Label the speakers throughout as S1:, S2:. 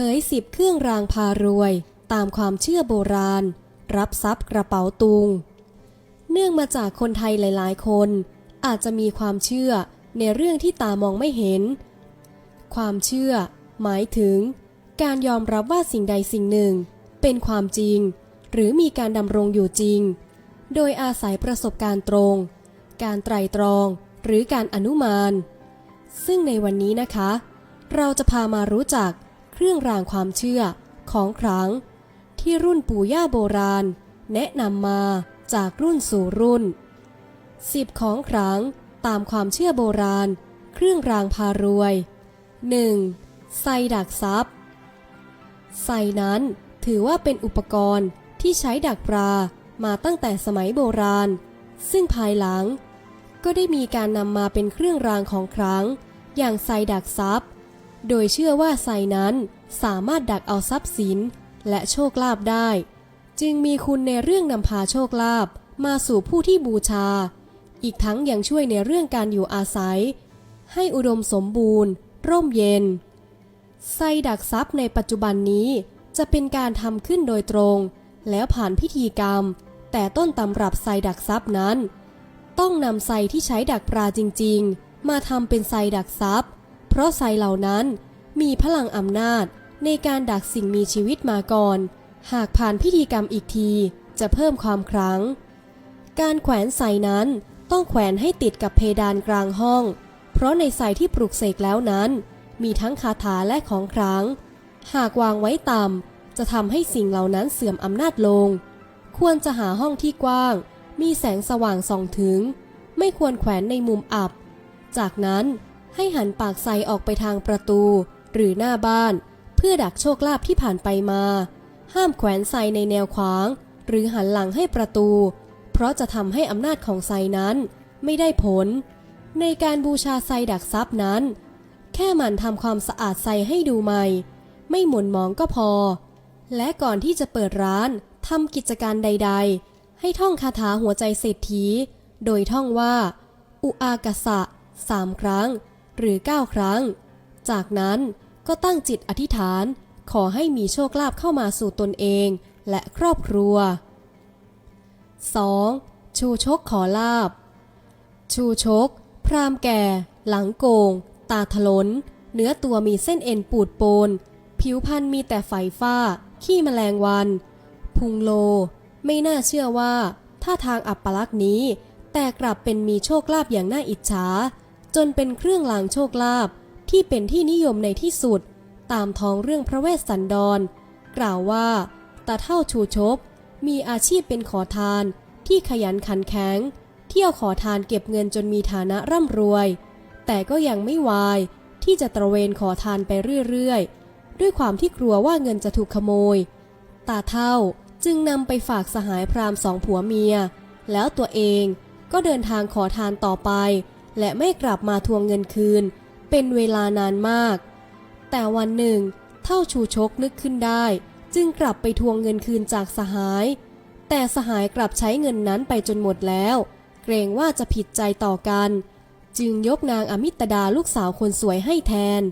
S1: ผยสิบเครื่องรางพารวย ตามความเชื่อโบราณ รับทรัพย์กระเป๋าตุง เนื่องมาจากคนไทยหลาย ๆ คน อาจจะมีความเชื่อในเรื่องที่ตามองไม่เห็น ความเชื่อ หมายถึง การยอมรับว่าสิ่งใดสิ่งหนึ่ง เป็นความจริง หรือมีการดำรงอยู่จริง โดยอาศัยประสบการณ์ตรง การไตรตรองหรือการอนุมาน ซึ่งในวันนี้นะคะ เราจะพามารู้จัก เครื่องรางความเชื่อของขลังที่รุ่นปู่ย่าโบราณ แนะนำมาจากรุ่นสู่รุ่นสิบของขลังตามความเชื่อโบราณ เครื่องรางพารวย 1. ไซดักทรัพย์ไซนั้นถือว่าเป็นอุปกรณ์ที่ใช้ดักปลามาตั้งแต่สมัยโบราณ ซึ่งภายหลัง ก็ได้มีการนำมาเป็นเครื่องรางของขลังอย่างไซดักทรัพย์ โดยเชื่อว่าไซนั้นสามารถดักเอาทรัพย์สินและโชคลาภได้ จึงมีคุณในเรื่องนำพาโชคลาภมาสู่ผู้ที่บูชา อีกทั้งยังช่วยในเรื่องการอยู่อาศัย ให้อุดมสมบูรณ์ ร่มเย็นไส้ดักทรัพย์ในปัจจุบันนี้จะเป็นการทำขึ้นโดยตรง แล้วผ่านพิธีกรรม แต่ต้นตำรับไส้ดักทรัพย์นั้น ต้องนำไส้ที่ใช้ดักปลาจริง ๆ มาทำเป็นไส้ดักทรัพย์ เพราะไส้เหล่านั้นมีพลังอำนาจในการดักสิ่งมีชีวิตมาก่อน หากผ่านพิธีกรรมอีกทีจะเพิ่มความครั้ง การแขวนไส้นั้นต้องแขวนให้ติดกับเพดานกลางห้อง เพราะในไส้ที่ปลูกเสกแล้วนั้น มีทั้งคาถาและของขลังหากวางไว้ต่ำจะทำให้สิ่งเหล่านั้นเสื่อมอำนาจลง ควรจะหาห้องที่กว้าง มีแสงสว่างส่องถึง ไม่ควรแขวนในมุมอับ จากนั้น ให้หันปากไซออกไปทางประตู หรือหน้าบ้าน เพื่อดักโชคลาภที่ผ่านไปมา ห้ามแขวนไซในแนวขวาง หรือหันหลังให้ประตู เพราะจะทำให้อำนาจของไซนั้นไม่ได้ผล ในการบูชาไซดักทรัพย์นั้น แค่หมั่นทำความสะอาดไซให้ดูใหม่ ไม่หม่นมองก็พอ และก่อนที่จะเปิดร้านทำกิจการใด ๆ ให้ท่องคาถาหัวใจเศรษฐี โดยท่องว่า อุอากสะสามครั้ง หรือ 9 ครั้ง จากนั้นก็ตั้งจิตอธิษฐานขอให้มีโชคลาภเข้ามาสู่ตนเองและครอบครัว 2. ชูชกขอลาบ ชูชก พรามแก่ หลังโกง ตาถลน เนื้อตัวมีเส้นเอ็นปูดโปน ผิวพรรณมีแต่ไฝฟ้า ขี้แมลงวัน พุงโล ไม่น่าเชื่อว่า ถ้าทางอับปลักษณ์นี้ แต่กลับเป็นมีโชคลาภอย่างน่าอิจฉา จนเป็นเครื่องรางโชคลาภที่เป็นที่นิยมในที่สุด ตามท้องเรื่องพระเวสสันดร กล่าวว่าตาเท่าชูชกมีอาชีพเป็นขอทานที่ขยันขันแข็ง เที่ยวขอทานเก็บเงินจนมีฐานะร่ำรวย แต่ก็ยังไม่วายที่จะตระเวนขอทานไปเรื่อยๆ ด้วยความที่กลัวว่าเงินจะถูกขโมย ตาเท่าจึงนำไปฝากสหายพราหมณ์สองผัวเมีย แล้วตัวเองก็เดินทางขอทานต่อไป และไม่กลับมาทวงเงินคืน เป็นเวลานานมาก แต่วันหนึ่ง เท่าชูชกนึกขึ้นได้ จึงกลับไปทวงเงินคืนจากสหาย แต่สหายกลับใช้เงินนั้นไปจนหมดแล้ว เกรงว่าจะผิดใจต่อกัน จึงยกนางอมิตดาลูกสาวคนสวยให้แทน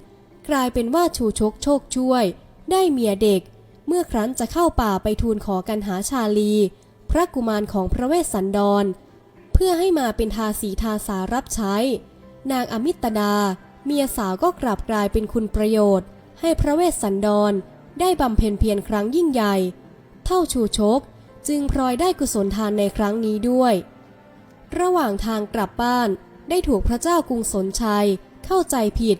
S1: กลายเป็นว่าชูชกโชคช่วย ได้เมียเด็ก เมื่อครั้นจะเข้าป่าไปทูลขอกันหาชาลี พระกุมารของพระเวสสันดร พื่อให้มาเป็นทาสีทาสารับใช้ นางอมิตดา เมียสาวก็กลับกลายเป็นคุณประโยชน์ ให้พระเวสสันดรได้บำเพ็ญเพียรครั้งยิ่งใหญ่ เท่าชูชก จึงพลอยได้กุศลทานในครั้งนี้ด้วย ระหว่างทางกลับบ้านได้ถูกพระเจ้ากรุงสนชัย เข้าใจผิด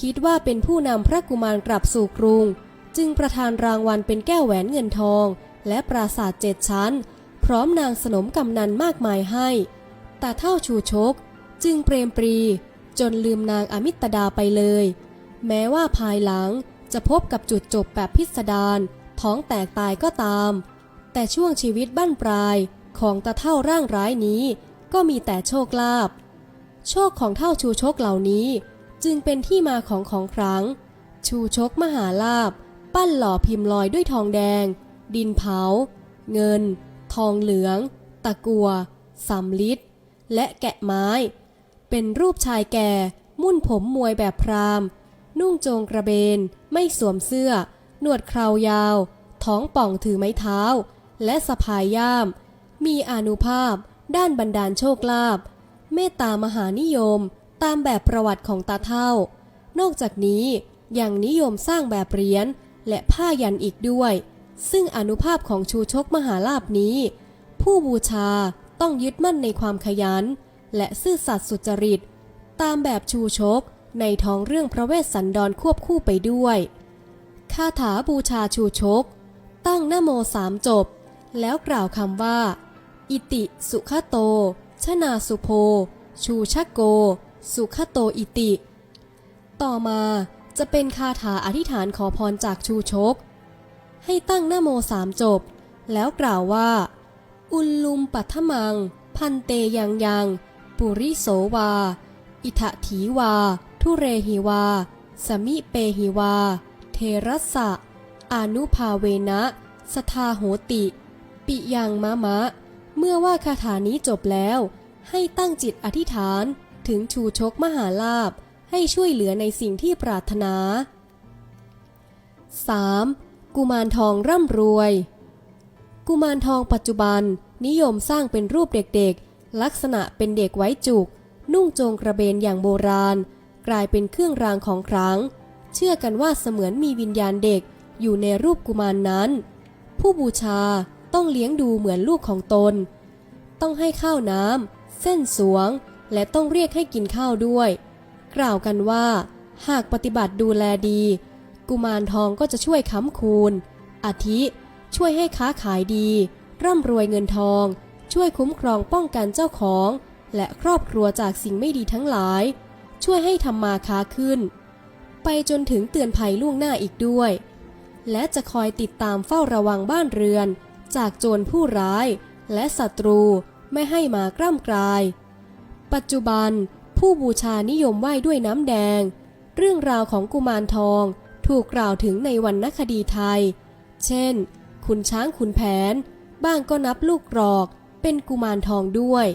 S1: คิดว่าเป็นผู้นำพระกุมารกลับสู่กรุง จึงประทานรางวัลเป็นแก้วแหวนเงินทอง และปราสาทเจ็ดชั้น พร้อมนางสนมกำนันมากมายให้แต่เท่าชูชก จึงเปรมปรีจนลืมนางอมิตดาไปเลย แม้ว่าภายหลังจะพบกับจุดจบแบบพิสดารท้องแตกตายก็ตาม แต่ช่วงชีวิตบั้นปลายของตาเท่าร่างร้ายนี้ ก็มีแต่โชคลาภโชคของเท่าชูชกเหล่านี้ จึงเป็นที่มาของของครั้ง ชูชกมหาลาบ ปั้นหล่อพิมพ์ลอยด้วยทองแดง ดินเผา เงิน ทองเหลือง ตะกัวสำลิดและแกะไม้ เป็นรูปชายแก่ มุ่นผมมวยแบบพราหมณ์ นุ่งโจงกระเบน ไม่สวมเสื้อ หนวดคราวยาว ท้องป่องถือไม้เท้า และสะพายย่าม มีอนุภาพ ด้านบันดาลโชคลาภเมตตามหานิยม ตามแบบประวัติของตาเท่า นอกจากนี้ยังนิยมสร้างแบบเหรียญและผ้ายันอีกด้วย ซึ่งอนุภาพของชูชกมหาลาภนี้ ผู้บูชาต้องยึดมั่นในความขยัน และซื่อสัตย์สุจริต ตามแบบชูชกในท้องเรื่องพระเวสสันดรควบคู่ไปด้วยคาถาบูชาชูชก ตั้งนะโมสามจบ แล้วกล่าวคำว่า อิติสุขโต ชนาสุโพ ชูชกโก สุขโตอิติ ต่อมาจะเป็นคาถาอธิษฐานขอพรจากชูชก ให้ตั้งนะโมสามจบ แล้วกล่าวว่า อุลลุมปัทมัง พันเตยังยัง ปุริโสวา อิทะถีวา ทุเรหิวา สมิเปหิวา เทรสะอนุภาเวนะ สทาโหติ ปิยังมะมะ เมื่อว่าคาถานี้จบแล้ว ให้ตั้งจิตอธิษฐานถึงชูชกมหาลาภให้ช่วยเหลือในสิ่งที่ปรารถนา 3. กุมารทองร่ำรวย กุมารทองปัจจุบันนิยมสร้างเป็นรูปเด็กๆ ลักษณะเป็นเด็กไว้จุก นุ่งโจงกระเบนอย่างโบราณ กลายเป็นเครื่องรางของขลังเชื่อกันว่าเสมือนมีวิญญาณเด็กอยู่ในรูปกุมารนนั้น ผู้บูชาต้องเลี้ยงดูเหมือนลูกของตน ต้องให้ข้าวน้ำเส้นสวง และต้องเรียกให้กินข้าวด้วย กล่าวกันว่า หากปฏิบัติดูแลดี กุมารทองก็จะช่วยค้ำคูณ อาทิช่วยให้ค้าขายดี ร่ำรวยเงินทอง ช่วยคุ้มครองป้องกันเจ้าของ และครอบครัวจากสิ่งไม่ดีทั้งหลาย ช่วยให้ทำมาค้าขึ้น ไปจนถึงเตือนภัยล่วงหน้าอีกด้วย และจะคอยติดตามเฝ้าระวังบ้านเรือน จากโจรผู้ร้าย และศัตรูไม่ให้มากล้ำกลาย ปัจจุบันผู้บูชานิยมไหว้ด้วยน้ำแดง เรื่องราวของกุมารทอง ถูกกล่าวถึงในวรรณคดีไทย เช่นขุนช้างขุนแผน บ้างก็นับลูกกรอก เป็นกุมารทองด้วย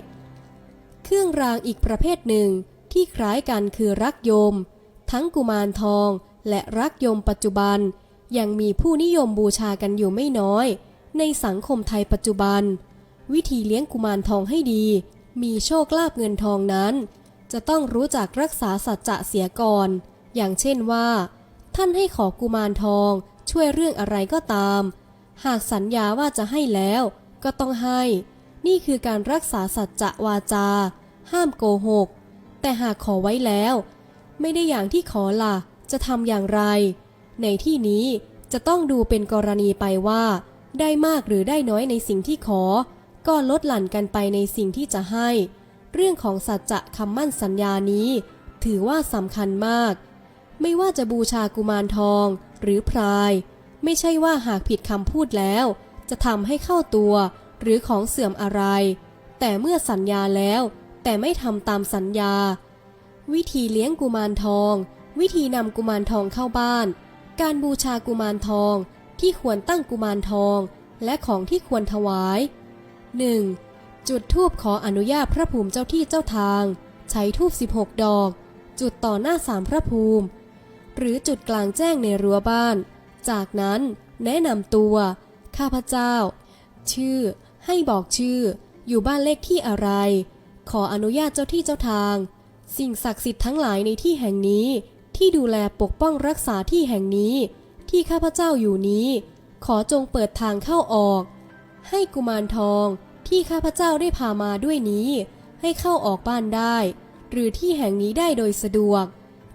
S1: เครื่องรางอีกประเภทหนึ่งที่คล้ายกันคือรักยม ทั้งกุมารทองและรักยมปัจจุบัน ยังมีผู้นิยมบูชากันอยู่ไม่น้อย ในสังคมไทยปัจจุบัน วิธีเลี้ยงกุมารทองให้ดี มีโชคลาภเงินทองนั้น จะต้องรู้จักรักษาสัจจะเสียก่อน อย่างเช่นว่า ท่านให้ขอกุมารทองช่วยเรื่องอะไรก็ตาม หากสัญญาว่าจะให้แล้วก็ต้องให้ นี่คือการรักษาสัจจะวาจา ห้ามโกหก แต่หากขอไว้แล้ว ไม่ได้อย่างที่ขอล่ะ จะทำอย่างไร ในที่นี้จะต้องดูเป็นกรณีไปว่า ได้มากหรือได้น้อยในสิ่งที่ขอ ก็ลดหลั่นกันไปในสิ่งที่จะให้ เรื่องของสัจจะคำมั่นสัญญานี้ ถือว่าสำคัญมาก ไม่ว่าจะบูชากุมารทองหรือพราย ไม่ใช่ว่าหากผิดคำพูดแล้ว จะทำให้เข้าตัวหรือของเสื่อมอะไร แต่เมื่อสัญญาแล้ว แต่ไม่ทำตามสัญญา วิธีเลี้ยงกุมารทอง วิธีนำกุมารทองเข้าบ้าน การบูชากุมารทองที่ควรตั้งกุมารทอง และของที่ควรถวาย 1. จุดธูปขออนุญาตพระภูมิเจ้าที่เจ้าทาง ใช้ธูป16 ดอก จุดต่อหน้าสามพระภูมิ หรือจุดกลางแจ้งในรั้วบ้าน จากนั้นแนะนำตัว ข้าพเจ้า ชื่อ ให้บอกชื่อ อยู่บ้านเลขที่อะไร ขออนุญาตเจ้าที่เจ้าทาง สิ่งศักดิ์สิทธิ์ทั้งหลายในที่แห่งนี้ ที่ดูแลปกป้องรักษาที่แห่งนี้ ที่ข้าพเจ้าอยู่นี้ ขอจงเปิดทางเข้าออก ให้กุมารทองที่ข้าพเจ้าได้พามาด้วยนี้ ให้เข้าออกบ้านได้ หรือที่แห่งนี้ได้โดยสะดวก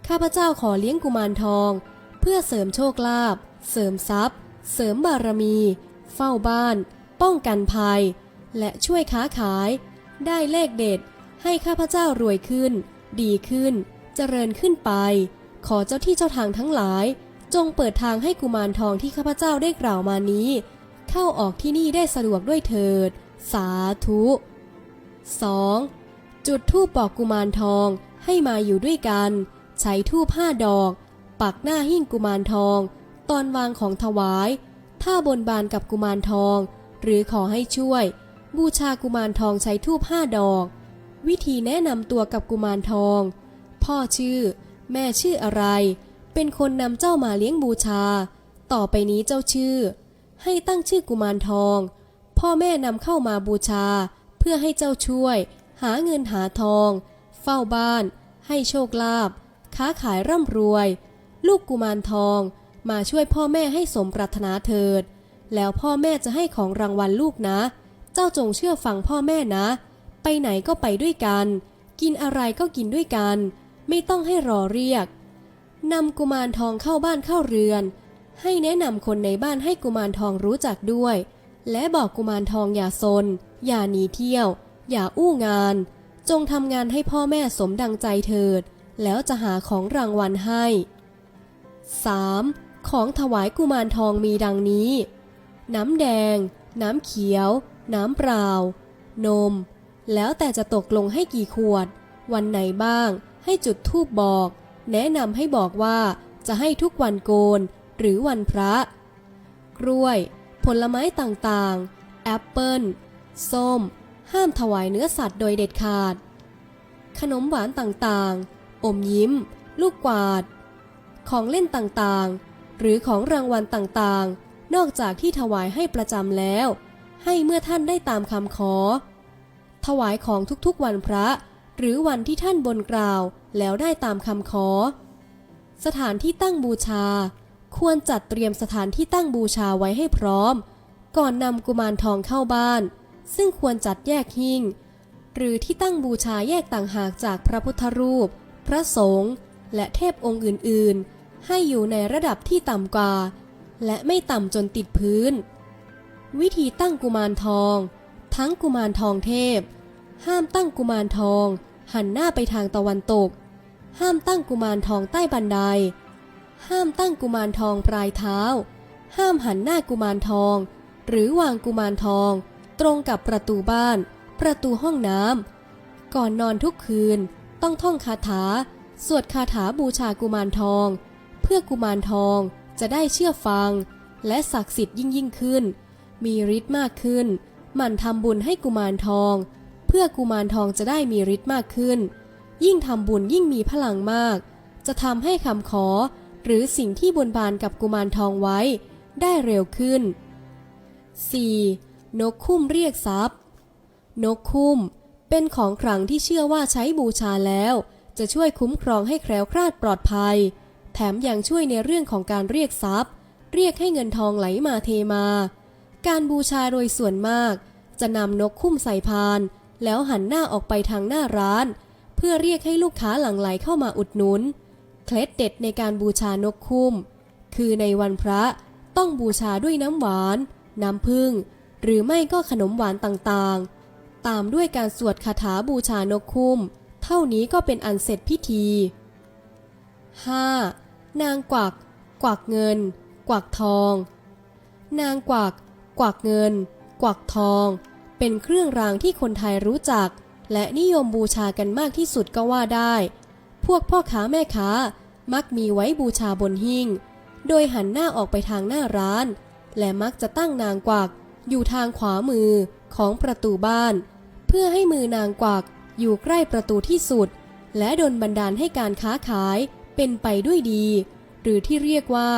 S1: ข้าพเจ้าขอเลี้ยงกุมารทอง เพื่อเสริมโชคลาภ เสริมทรัพย์ เสริมบารมี เฝ้าบ้าน ป้องกันภัย และช่วยค้าขาย ได้เลขเด็ด ให้ข้าพเจ้ารวยขึ้น ดีขึ้น เจริญขึ้นไป ขอเจ้าที่เจ้าทางทั้งหลาย จงเปิดทางให้กุมารทองที่ข้าพเจ้าได้กล่าวมานี้ เข้าออกที่นี่ได้สะดวกด้วยเถิด สาธุ 2. จุดธูปบอกกุมารทองให้มาอยู่ด้วยกัน ใช้ธูปห้าดอก ปักหน้าหิ้งกุมารทอง ตอนวางของถวาย ถ้าบนบานกับกุมารทอง หรือขอให้ช่วย บูชากุมารทองใช้ธูปห้าดอก วิธีแนะนำตัวกับกุมารทอง พ่อชื่อ แม่ชื่ออะไร เป็นคนนำเจ้ามาเลี้ยงบูชา ต่อไปนี้เจ้าชื่อ ให้ตั้งชื่อกุมารทอง พ่อแม่นำเข้ามาบูชา เพื่อให้เจ้าช่วย หาเงินหาทอง เฝ้าบ้าน ให้โชคลาภ ค้าขายร่ำรวย ลูกกุมารทอง มาช่วยพ่อแม่ให้สมปรารถนาเถิด แล้วพ่อแม่จะให้ของรางวัลลูกนะ เจ้าจงเชื่อฟังพ่อแม่นะ ไปไหนก็ไปด้วยกัน กินอะไรก็กินด้วยกัน ไม่ต้องให้รอเรียกนำกุมารทองเข้าบ้านเข้าเรือน ให้แนะนำคนในบ้านให้กุมารทองรู้จักด้วย และบอกกุมารทองอย่าซน อย่าหนีเที่ยว อย่าอู้งาน จงทำงานให้พ่อแม่สมดังใจเถิด แล้วจะหาของรางวัลให้ 3. ของถวายกุมารทองมีดังนี้ น้ำแดง น้ำเขียว น้ำเปล่า นม แล้วแต่จะตกลงให้กี่ขวด วันไหนบ้าง ให้จุดธูปบอก แนะนำให้บอกว่าจะให้ทุกวันโกน หรือวันพระ กล้วย ผลไม้ต่างๆ แอปเปิลส้ม ห้ามถวายเนื้อสัตว์โดยเด็ดขาด ขนมหวานต่างๆ อมยิ้ม ลูกกวาด ของเล่นต่างๆ หรือของรางวัลต่างๆ นอกจากที่ถวายให้ประจำแล้ว ให้เมื่อท่านได้ตามคำขอ ถวายของทุกๆวันพระ หรือวันที่ท่านบนกล่าวแล้วได้ตามคำขอ สถานที่ตั้งบูชา ควรจัดเตรียมสถานที่ตั้งบูชาไว้ให้พร้อม ก่อนนำกุมารทองเข้าบ้าน ซึ่งควรจัดแยกหิ้งหรือที่ตั้งบูชาแยกต่างหากจากพระพุทธรูป พระสงฆ์และเทพองค์อื่นๆ ให้อยู่ในระดับที่ต่ำกว่า และไม่ต่ำจนติดพื้น วิธีตั้งกุมารทอง ทั้งกุมารทองเทพ ห้ามตั้งกุมารทอง หันหน้าไปทางตะวันตก ห้ามตั้งกุมารทองใต้บันได ห้ามตั้งกุมารทองปลายเท้า ห้ามหันหน้ากุมารทอง หรือวางกุมารทอง ตรงกับประตูบ้าน ประตูห้องน้ำก่อนนอนทุกคืน ต้องท่องคาถา สวดคาถาบูชากุมารทอง เพื่อกุมารทองจะได้เชื่อฟัง และศักดิ์สิทธิ์ยิ่งยิ่งขึ้น มีฤทธิ์มากขึ้น หมั่นทำบุญให้กุมารทอง เพื่อกุมารทองจะได้มีฤทธิ์มากขึ้น ยิ่งทำบุญยิ่งมีพลังมาก จะทำให้คำขอ หรือสิ่งที่บนบานกับกุมารทองไว้ ได้เร็วขึ้น 4. นกคุ้มเรียกทรัพย์ นกคุ้ม เป็นของขลังที่เชื่อว่าใช้บูชาแล้ว จะช่วยคุ้มครองให้แคล้วคลาดปลอดภัย แถมยังช่วยในเรื่องของการเรียกทรัพย์ เรียกให้เงินทองไหลมาเทมา การบูชาโดยส่วนมาก จะนำนกคุ้มใส่พาน แล้วหันหน้าออกไปทางหน้าร้าน เพื่อเรียกให้ลูกค้าหลั่งไหลเข้ามาอุดหนุน เคล็ดเด็ดในการบูชานกคุ้ม คือในวันพระต้องบูชาด้วยน้ำหวาน น้ำผึ้งหรือไม่ก็ขนมหวานต่างๆ ตามด้วยการสวดคาถาบูชานกคุ้ม เท่านี้ก็เป็นอันเสร็จพิธี 5. นางกวัก กวักเงิน กวักทอง นางกวัก กวักเงิน กวักทอง เป็นเครื่องรางที่คนไทยรู้จัก และนิยมบูชากันมากที่สุดก็ว่าได้ พวกพ่อค้าแม่ค้ามักมีไว้บูชาบนหิ้ง โดยหันหน้าออกไปทางหน้าร้าน และมักจะตั้งนางกวักอยู่ทางขวามือของประตูบ้าน พื่อให้มือนางกวักอยู่ใกล้ประตูที่สุด และดลบันดาลให้การค้าขายเป็นไปด้วยดี หรือที่เรียกว่า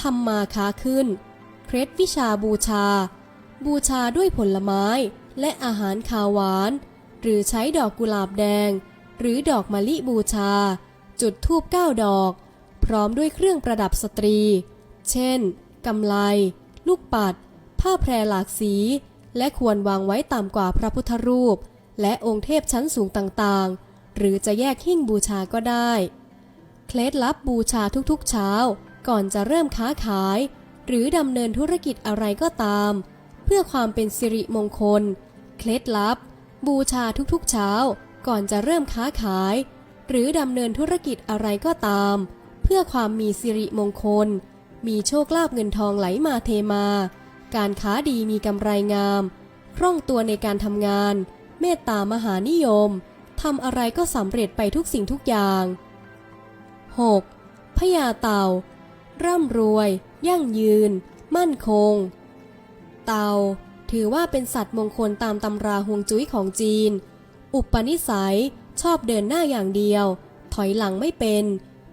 S1: ทำมาค้าขึ้น เคล็ดวิชาบูชา บูชาด้วยผลไม้และอาหารคาวหวาน หรือใช้ดอกกุหลาบแดง หรือดอกมะลิบูชา จุดธูปเก้าดอก พร้อมด้วยเครื่องประดับสตรี เช่นกำไล ลูกปัด ผ้าแพรหลากสี และควรวางไว้ต่ำกว่าพระพุทธรูป และองค์เทพชั้นสูงต่างๆ หรือจะแยกหิ้งบูชาก็ได้ เคล็ดลับบูชาทุกๆเช้า ก่อนจะเริ่มค้าขาย หรือดำเนินธุรกิจอะไรก็ตาม เพื่อความเป็นสิริมงคล เคล็ดลับ บูชาทุกๆเช้า ก่อนจะเริ่มค้าขาย หรือดำเนินธุรกิจอะไรก็ตาม เพื่อความมีสิริมงคล มีโชคลาภเงินทองไหลมาเทมา การค้าดีมีกำไรงาม คล่องตัวในการทำงาน เมตตามหานิยม ทำอะไรก็สำเร็จไปทุกสิ่งทุกอย่าง 6. พญาเต่า ร่ำรวย ยั่งยืน มั่นคง เต่า ถือว่าเป็นสัตว์มงคลตามตำราฮวงจุ้ยของจีน อุปนิสัย ชอบเดินหน้าอย่างเดียว ถอยหลังไม่เป็น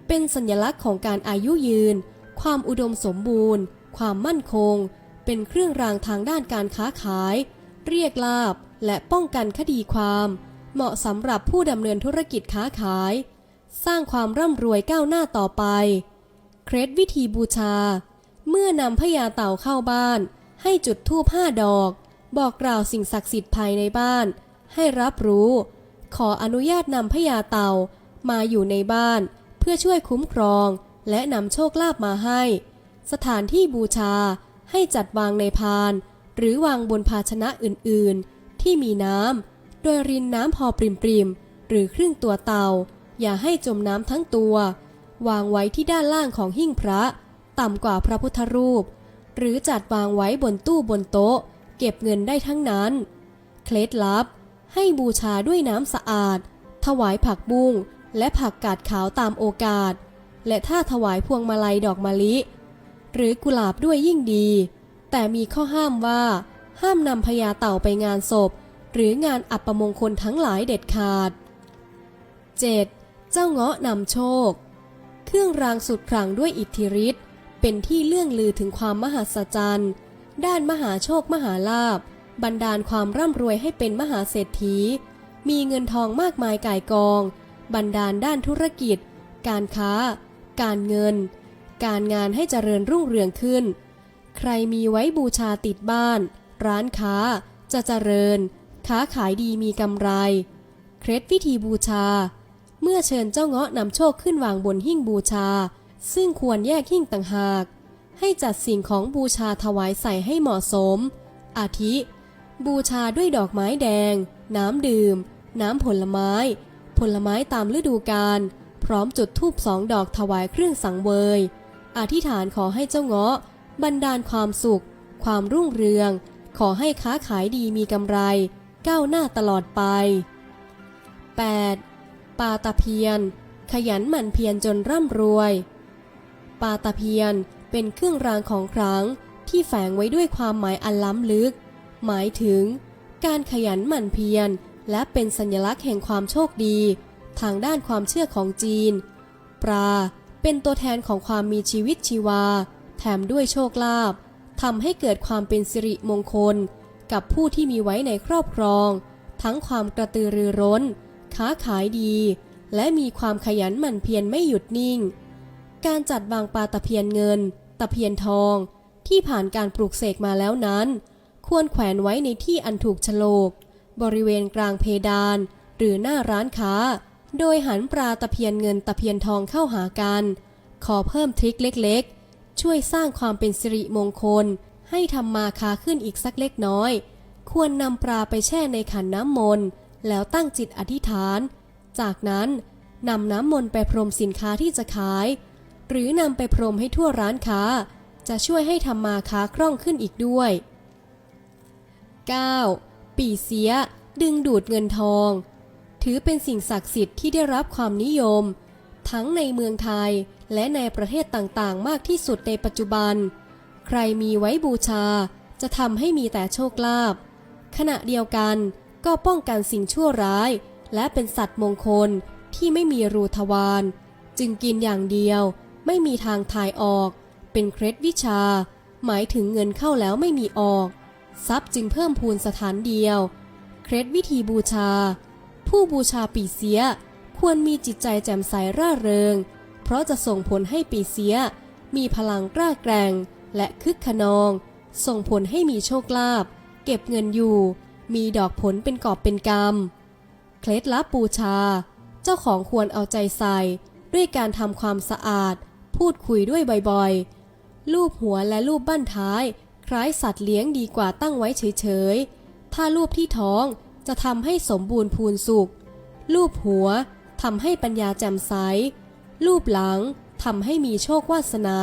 S1: เป็นสัญลักษณ์ของการอายุยืน ความอุดมสมบูรณ์ ความมั่นคง เป็นเครื่องรางทางด้านการค้าขาย เรียกลาบและป้องกันคดีความ เหมาะสำหรับผู้ดำเนินธุรกิจค้าขาย สร้างความร่ำรวยก้าวหน้าต่อไป เคล็ดวิธีบูชา เมื่อนำพญาเต่าเข้าบ้าน ให้จุดธูปห้าดอก บอกกล่าวสิ่งศักดิ์สิทธิ์ภายในบ้าน ให้รับรู้ ขออนุญาตนำพญาเต่ามาอยู่ในบ้าน เพื่อช่วยคุ้มครองและนำโชคลาภมาให้ สถานที่บูชา ให้จัดวางในพาน หรือวางบนภาชนะอื่นๆ ที่มีน้ำ โดยรินน้ำพอปริมๆ หรือครึ่งตัวเตา อย่าให้จมน้ำทั้งตัว วางไว้ที่ด้านล่างของหิ้งพระ ต่ำกว่าพระพุทธรูป หรือจัดวางไว้บนตู้บนโต๊ะ เก็บเงินได้ทั้งนั้น เคล็ดลับ ให้บูชาด้วยน้ำสะอาด ถวายผักบุ้งและผักกาดขาวตามโอกาส และถ้าถวายพวงมาลัยดอกมะลิ หรือกุหลาบด้วยยิ่งดี แต่มีข้อห้ามว่า ห้ามนำพญาเต่าไปงานศพ หรืองานอัปมงคลทั้งหลายเด็ดขาด 7. เจ้าเงาะนำโชค เครื่องรางสุดขลังด้วยอิทธิฤทธิ์เป็นที่เลื่องลือถึงความมหัศจรรย์ด้านมหาโชคมหาลาภบันดาลความร่ำรวยให้เป็นมหาเศรษฐี มีเงินทองมากมายก่ายกอง บันดาลด้านธุรกิจ การค้า การเงิน การงานให้เจริญรุ่งเรืองขึ้น ใครมีไว้บูชาติดบ้าน ร้านค้า จะเจริญ ค้าขายดีมีกำไร เคล็ดวิธีบูชา เมื่อเชิญเจ้าเงาะนำโชคขึ้นวางบนหิ้งบูชา ซึ่งควรแยกหิ้งต่างหาก ให้จัดสิ่งของบูชาถวายใส่ให้เหมาะสม อาทิ บูชาด้วยดอกไม้แดง น้ำดื่ม น้ำผลไม้ ผลไม้ตามฤดูกาลพร้อมจุดธูปสองดอกถวายเครื่องสังเวย อธิษฐานขอให้เจ้าเงาะ บันดาลความสุข ความรุ่งเรือง ขอให้ค้าขายดีมีกำไร ก้าวหน้าตลอดไป 8. ปาตะเพียน ขยันหมั่นเพียรจนร่ำรวย ปาตะเพียนเป็นเครื่องรางของขลังที่แฝงไว้ด้วยความหมายอันล้ำลึก หมายถึง การขยันหมั่นเพียรและเป็นสัญลักษณ์แห่งความโชคดี ทางด้านความเชื่อของจีน ปลา เป็นตัวแทนของความมีชีวิตชีวา แถมด้วยโชคลาภทำให้เกิดความเป็นสิริมงคล กับผู้ที่มีไว้ในครอบครอง ทั้งความกระตือรือร้น ค้าขายดี และมีความขยันหมั่นเพียรไม่หยุดนิ่ง การจัดวางปลาตะเพียนเงิน ตะเพียนทอง ที่ผ่านการปลูกเสกมาแล้วนั้น ควรแขวนไว้ในที่อันถูกฉลก บริเวณกลางเพดาน หรือหน้าร้านค้า โดยหันปลาตะเพียนเงินตะเพียนทองเข้าหากัน ขอเพิ่มทริคเล็กๆ ช่วยสร้างความเป็นสิริมงคล ให้ทำมาค้าขึ้นอีกสักเล็กน้อย ควรนำปลาไปแช่ในขันน้ำมนต์ แล้วตั้งจิตอธิษฐาน จากนั้นนำน้ำมนต์ไปพรมสินค้าที่จะขาย หรือนำไปพรมให้ทั่วร้านค้า จะช่วยให้ทำมาค้าคล่องขึ้นอีกด้วย 9. ปีเสีย ดึงดูดเงินทอง ถือเป็นสิ่งศักดิ์สิทธิ์ที่ได้รับความนิยม ทั้งในเมืองไทยและในประเทศต่างๆ มากที่สุดในปัจจุบัน ใครมีไว้บูชาจะทำให้มีแต่โชคลาภขณะเดียวกันก็ป้องกันสิ่งชั่วร้าย และเป็นสัตว์มงคลที่ไม่มีรูทวารจึงกินอย่างเดียวไม่มีทางถ่ายออก เป็นเคล็ดวิชา หมายถึงเงินเข้าแล้วไม่มีออก ทรัพย์จึงเพิ่มพูนสถานเดียว เคล็ดวิธีบูชา ผู้บูชาปีเสียควรมีจิตใจแจ่มใสร่าเริง เพราะจะส่งผลให้ปีเสีย มีพลังกล้าแกร่ง และคึกขนอง ส่งผลให้มีโชคลาภเก็บเงินอยู่ มีดอกผลเป็นกอบเป็นกำเคล็ดลับบูชา เจ้าของควรเอาใจใส่ ด้วยการทำความสะอาด พูดคุยด้วยบ่อยๆลูบหัวและลูบบั้นท้าย คล้ายสัตว์เลี้ยงดีกว่าตั้งไว้เฉยๆถ้าลูบที่ท้อง จะทำให้สมบูรณ์พูนสุขลูบหัวทำให้ปัญญาแจ่มใสลูบหลังทำให้มีโชควาสนา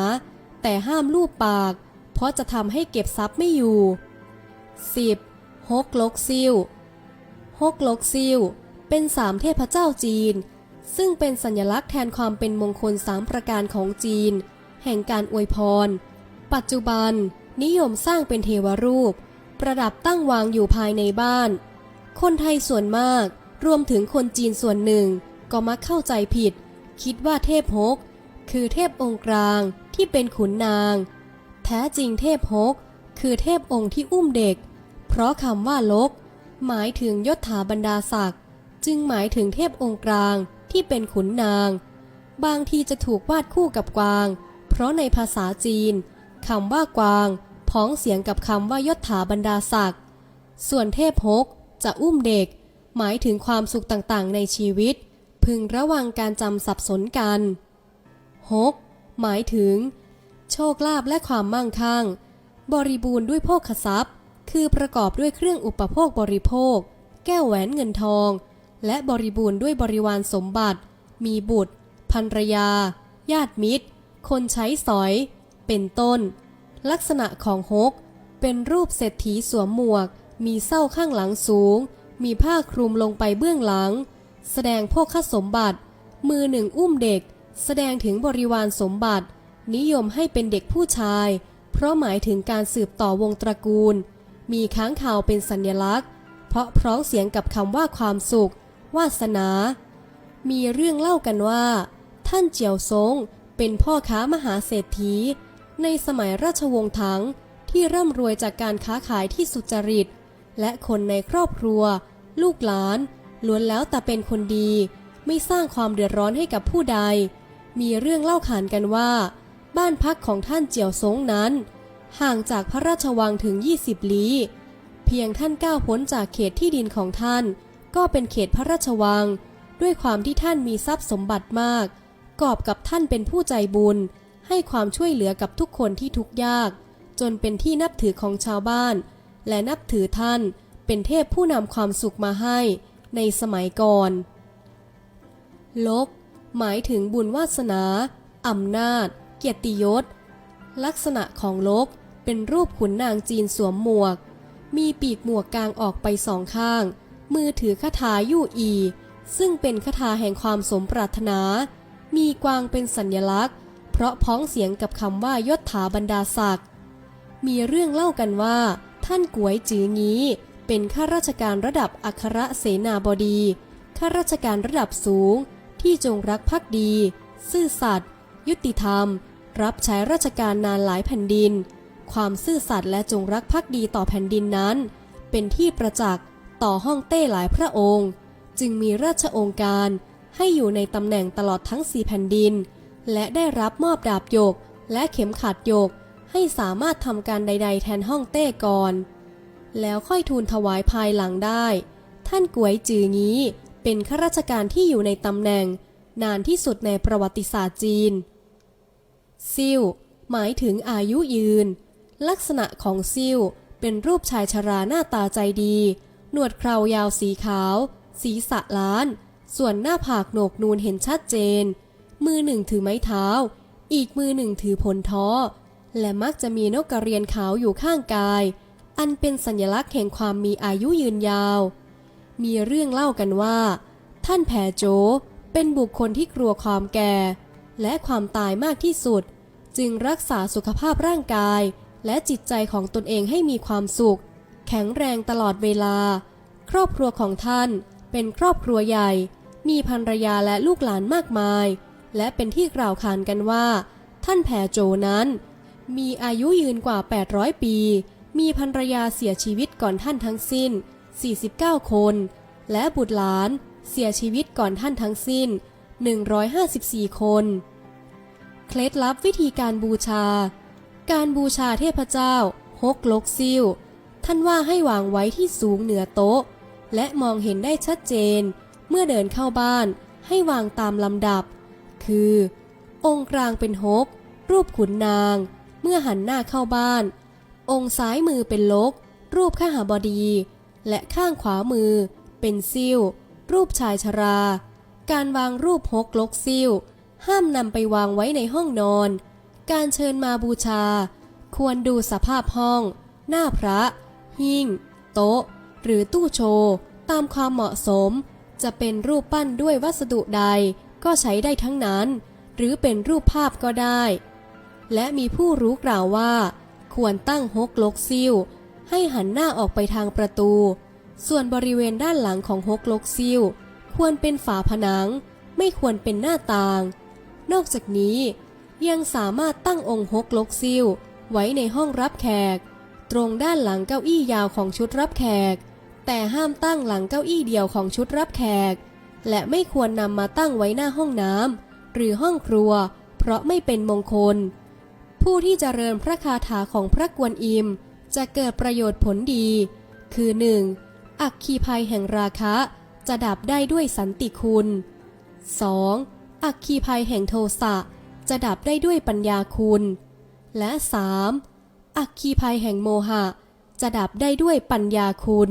S1: แต่ห้ามลูบปาก เพราะจะทำให้เก็บทรัพย์ไม่อยู่ 10. ฮกลกซิวฮกลกซิวเป็นสามเทพเจ้าจีน ซึ่งเป็นสัญลักษณ์แทนความเป็นมงคลสามประการของจีน แห่งการอวยพร ปัจจุบันนิยมสร้างเป็นเทวรูป ประดับตั้งวางอยู่ภายในบ้าน คนไทยส่วนมาก รวมถึงคนจีนส่วนหนึ่ง ก็มักเข้าใจผิด คิดว่าเทพฮก คือเทพองค์กลางที่เป็นขุนนาง แท้จริงเทพฮก คือเทพองค์ที่อุ้มเด็ก เพราะคำว่าลก หมายถึงยศถาบรรดาศักดิ์จึงหมายถึงเทพองค์กลางที่เป็นขุนนาง บางทีจะถูกวาดคู่กับกวาง เพราะในภาษาจีนคำว่ากวาง พ้องเสียงกับคำว่ายศถาบรรดาศักดิ์ส่วนเทพฮก จะอุ้มเด็ก หมายถึงความสุขต่างๆ ในชีวิต พึงระวังการจำสับสนกันฮกหมายถึง โชคลาภและความมั่งคั่ง บริบูรณ์ด้วยโภคทรัพย์ คือประกอบด้วยเครื่องอุปโภคบริโภค แก้วแหวนเงินทอง และบริบูรณ์ด้วยบริวารสมบัติ มีบุตรภรรยา ญาติมิตร คนใช้สอย เป็นต้น ลักษณะของฮกเป็นรูปเศรษฐีสวมหมวก มีเส้าข้างหลังสูง มีผ้าคลุมลงไปเบื้องหลัง แสดงโภคสมบัติ มือหนึ่งอุ้มเด็ก แสดงถึงบริวารสมบัติ นิยมให้เป็นเด็กผู้ชาย เพราะหมายถึงการสืบต่อวงตระกูล มีค้างคาวเป็นสัญลักษณ์ เพราะพร้องเสียงกับคำว่าความสุข วาสนา มีเรื่องเล่ากันว่า ท่านเจียวซงเป็นพ่อค้ามหาเศรษฐี ในสมัยราชวงศ์ถังที่ร่ำรวยจากการค้าขายที่สุจริต และคนในครอบครัว ลูกหลาน ล้วนแล้วแต่เป็นคนดี ไม่สร้างความเดือดร้อนให้กับผู้ใด มีเรื่องเล่าขานกันว่า บ้านพักของท่านเจียวซงนั้น ห่างจากพระราชวังถึง 20 ลี้ เพียงท่านก้าวพ้นจากเขตที่ดินของท่าน ก็เป็นเขตพระราชวัง ด้วยความที่ท่านมีทรัพย์สมบัติมาก กอบกับท่านเป็นผู้ใจบุญ ให้ความช่วยเหลือกับทุกคนที่ทุกข์ยาก จนเป็นที่นับถือของชาวบ้าน และนับถือท่านเป็นเทพผู้นำความสุขมาให้ในสมัยก่อน ลก หมายถึงบุญวาสนา อำนาจ เกียรติยศ ลักษณะของลกเป็นรูปขุนนางจีนสวมหมวก มีปีกหมวกกลางออกไปสองข้าง มือถือคาถายู่อี ซึ่งเป็นคาถาแห่งความสมปรารถนา มีกวางเป็นสัญลักษณ์ เพราะพ้องเสียงกับคำว่ายศถาบรรดาศักดิ์มีเรื่องเล่ากันว่า ท่านกวยจืองี้ เป็นข้าราชการระดับอัครเสนาบดี ข้าราชการระดับสูง ที่จงรักภักดี ซื่อสัตย์ยุติธรรม รับใช้ราชการนานหลายแผ่นดิน ความซื่อสัตย์และจงรักภักดีต่อแผ่นดินนั้น เป็นที่ประจักษ์ต่อห้องเต้หลายพระองค์ จึงมีราชองค์การให้อยู่ในตำแหน่งตลอดทั้งสี่แผ่นดิน และได้รับมอบดาบโยกและเข็มขัดโยก ให้สามารถทำการใด ๆ แทนห้องเต้ก่อน แล้วค่อยทูลถวายภายหลังได้ ท่านกวยจืองี้เป็นข้าราชการที่อยู่ในตำแหน่ง นานที่สุดในประวัติศาสตร์จีน ซิ่วหมายถึงอายุยืน ลักษณะของซิ่วเป็นรูปชายชราหน้าตาใจดี หนวดเครายาวสีขาว ศีรษะล้าน ส่วนหน้าผากโหนกนูนเห็นชัดเจน มือหนึ่งถือไม้เท้า อีกมือหนึ่งถือผลท้อ และมักจะมีนกกระเรียนขาวอยู่ข้างกาย อันเป็นสัญลักษณ์แห่งความมีอายุยืนยาว มีเรื่องเล่ากันว่า ท่านแผโจเป็นบุคคลที่กลัวความแก่ และความตายมากที่สุด จึงรักษาสุขภาพร่างกาย และจิตใจของตนเองให้มีความสุข แข็งแรงตลอดเวลา ครอบครัวของท่านเป็นครอบครัวใหญ่ มีภรรยาและลูกหลานมากมาย และเป็นที่กล่าวขานกันว่า ท่านแผโจนั้น มีอายุยืนกว่า 800 ปี มีภรรยาเสียชีวิตก่อนท่านทั้งสิ้น 49 คน และบุตรหลานเสียชีวิตก่อนท่านทั้งสิ้น 154 คน เคล็ดลับวิธีการบูชา การบูชาเทพเจ้าฮกลกซิ่วท่านว่าให้วางไว้ที่สูงเหนือโต๊ะ และมองเห็นได้ชัดเจน เมื่อเดินเข้าบ้านให้วางตามลำดับ คือ องค์กลางเป็นฮกรูปขุนนาง เมื่อหันหน้าเข้าบ้าน องค์ซ้ายมือเป็นลก รูปข้าหาบดี และข้างขวามือ เป็นซิ่วรูปชายชรา การวางรูปฮกลกซิ่วห้ามนำไปวางไว้ในห้องนอน การเชิญมาบูชา ควรดูสภาพห้อง หน้าพระ หิ้ง โต๊ะ หรือตู้โชว์ ตามความเหมาะสม จะเป็นรูปปั้นด้วยวัสดุใดก็ใช้ได้ทั้งนั้น หรือเป็นรูปภาพก็ได้ และมีผู้รู้กล่าวว่า ควรตั้งฮกลกซิ่วให้หันหน้าออกไปทางประตู ส่วนบริเวณด้านหลังของฮกลกซิ่วควรเป็นฝาผนัง ไม่ควรเป็นหน้าต่าง นอกจากนี้ยังสามารถตั้งองค์ฮกลกซิ่วไว้ในห้องรับแขก ตรงด้านหลังเก้าอี้ยาวของชุดรับแขก แต่ห้ามตั้งหลังเก้าอี้เดียวของชุดรับแขก และไม่ควรนำมาตั้งไว้หน้าห้องน้ำหรือห้องครัว เพราะไม่เป็นมงคล ผู้ที่จเจริญพระคาถาของพระกวนอิม จะเกิดประโยชน์ผลดี คือ 1. อักคีภัยแห่งราคะ จะดับได้ด้วยสันติคุณ 2. อักคีภัยแห่งโทสะจะดับได้ด้วยปัญญาคุณ และ 3. อักคีภัยแห่งโมหะ จะดับได้ด้วยปัญญาคุณ